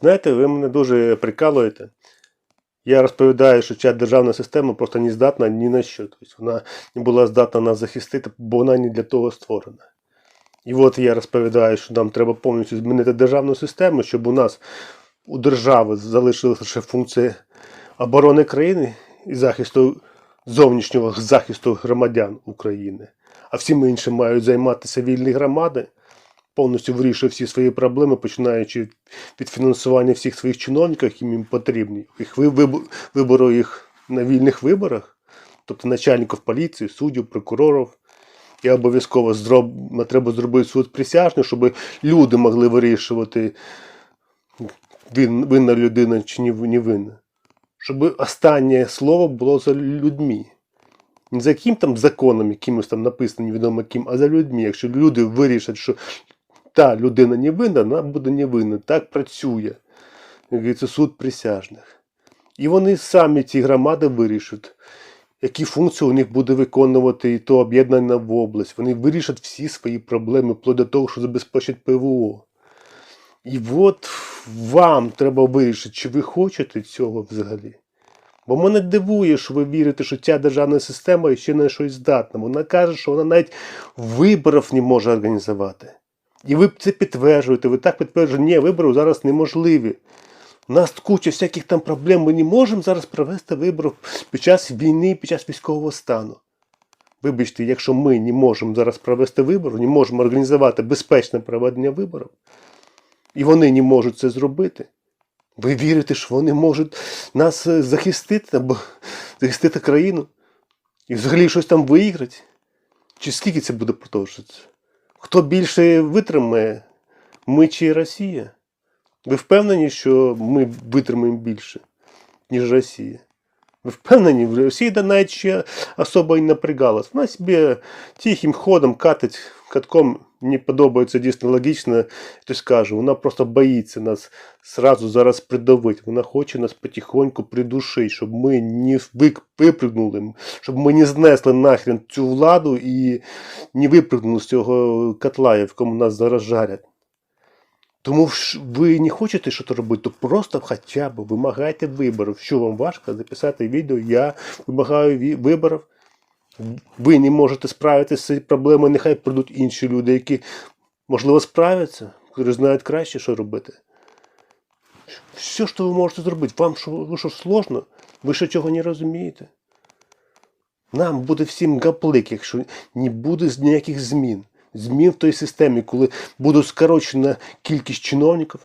Знаєте, ви мене дуже прикалуєте. Я розповідаю, що ця державна система просто не здатна ні на що. Тобто вона не була здатна нас захистити, бо вона не для того створена. І от я розповідаю, що нам треба повністю змінити державну систему, щоб у нас у держави залишилася лише функція оборони країни і захисту зовнішнього захисту громадян України. А всім іншим мають займатися вільні громади, повністю вирішує всі свої проблеми, починаючи від- фінансування всіх своїх чиновників, які їм потрібні, їх вибору їх на вільних виборах, тобто начальників поліції, суддів, прокурорів. І обов'язково зроб... треба зробити суд присяжний, щоб люди могли вирішувати, вин... винна людина чи не винна. Щоб останнє слово було за людьми. Не за яким там законом, якимось там написано, невідомо ким, а за людьми. Якщо люди вирішать, що та людина не винна, вона буде не винна. Так працює. Як говориться, суд присяжних. І вони самі ці громади вирішать, які функції у них буде виконувати і то об'єднання в область. Вони вирішать всі свої проблеми, вплоть до того, що забезпечать ПВО. І от вам треба вирішити, чи ви хочете цього взагалі. Бо мене дивує, що ви вірите, що ця державна система ще на щось здатна. Вона каже, що вона навіть виборів не може організувати. І ви це підтверджуєте, ви так підтверджуєте, ні, вибори зараз неможливі. У нас куча всяких там проблем, ми не можемо зараз провести вибори під час війни, під час військового стану. Вибачте, якщо ми не можемо зараз провести вибори, не можемо організувати безпечне проведення виборів, і вони не можуть це зробити. Ви вірите, що вони можуть нас е, захистити або захистити країну і взагалі щось там виіграти? Чи скільки це буде продовжуватися? Хто більше витримає, ми чи Росія? Ви впевнені, що ми витримаємо більше, ніж Росія? Впевнені, Росія да навіть ще особо і напрягалась. Вона собі тихим ходом катить катком не подобається дійсно логічно, то скажу, вона просто боїться нас сразу зараз придавити. Вона хоче нас потихоньку придушити, щоб ми не випрыгнули, щоб ми не знесли нахрен цю владу і не випрыгнули з цього котла, в якому нас зараз жарять. Тому ви не хочете щось робити, то просто хоча б вимагайте виборів. Що вам важко записати відео, я вимагаю виборів. Ви не можете справитися з цією проблемою, нехай прийдуть інші люди, які, можливо, справляться, які знають краще, що робити. Все, що ви можете зробити, вам що, ви що сложно? Ви що цього не розумієте? Нам буде всім гаплик, якщо не буде ніяких змін. Змін в той системі, коли буде скорочена кількість чиновників,